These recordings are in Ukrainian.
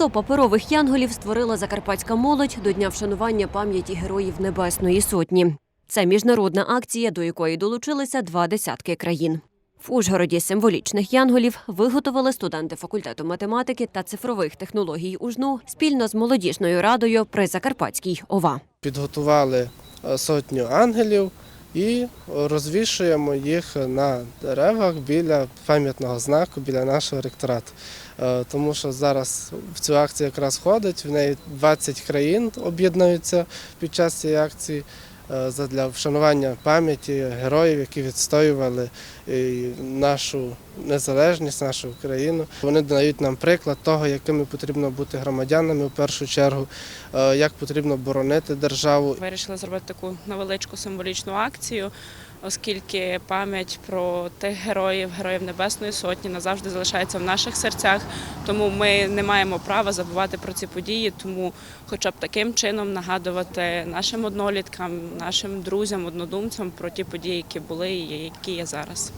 100 паперових янголів створила закарпатська молодь до дня вшанування пам'яті героїв Небесної Сотні. Це міжнародна акція, до якої долучилися два десятки країн. В Ужгороді символічних янголів виготовили студенти факультету математики та цифрових технологій УЖНУ спільно з молодіжною радою при Закарпатській ОВА. підготували е, сотню ангелів і розвішуємо їх на деревах біля пам'ятного знаку, біля нашого ректорату. Е, Тому що зараз в цю акцію якраз ходить, в неї 20 країн об'єднуються під час цієї акції для вшанування пам'яті героїв, які відстоювали е, нашу незалежність, нашу Україну. Вони дають нам приклад того, якими потрібно бути громадянами в першу чергу, е, як потрібно боронити державу. Вирішили зробити таку невеличку символічну акцію, оскільки пам'ять про тих героїв, героїв Небесної Сотні назавжди залишається в наших серцях. Тому ми не маємо права забувати про ці події. Тому, хоча б таким чином нагадувати нашим одноліткам, нашим друзям, однодумцям про ті події, які були і які є зараз.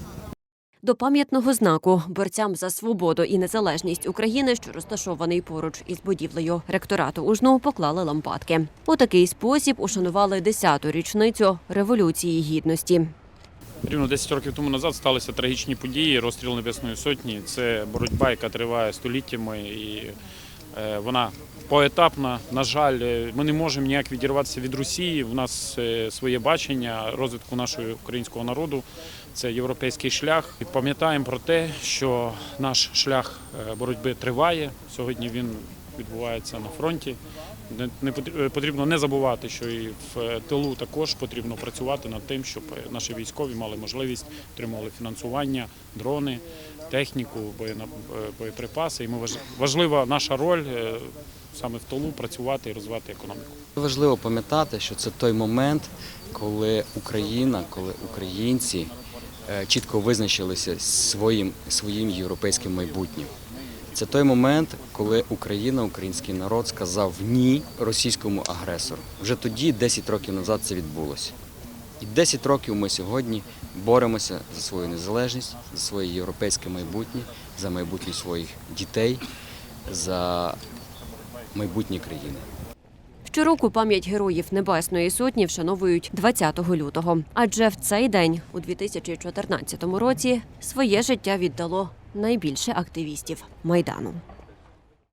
До пам'ятного знаку борцям за свободу і незалежність України, що розташований поруч із будівлею ректорату УЖНУ, поклали лампадки. У такий спосіб ушанували 10-ту річницю революції гідності. Рівно 10 років тому назад сталися трагічні події. Розстріл Небесної Сотні. Це боротьба, яка триває століттями, і е, вона поетапна. На жаль, е, ми не можемо ніяк відірватися від Росії. У нас е, своє бачення розвитку нашого українського народу. Це європейський шлях. І пам'ятаємо про те, що наш шлях е, боротьби триває. Сьогодні він відбувається на фронті. Не- потрібно не забувати, що і в тилу також потрібно працювати над тим, щоб наші військові мали можливість отримували фінансування, дрони, техніку, боєприпаси. І ми важлива наша роль саме в тилу працювати і розвивати економіку. Важливо пам'ятати, що це той момент, коли Україна, коли українці е, чітко визначилися своїм, своїм європейським майбутнім. Це той момент, коли Україна, український народ сказав ні російському агресору. Вже тоді, 10 років назад, це відбулося. І 10 років ми сьогодні боремося за свою незалежність, за своє європейське майбутнє, за майбутнє своїх дітей, за майбутнє країни. Щороку пам'ять героїв Небесної Сотні вшановують 20 лютого. Адже в цей день, у 2014 році, своє життя віддало найбільше активістів майдану.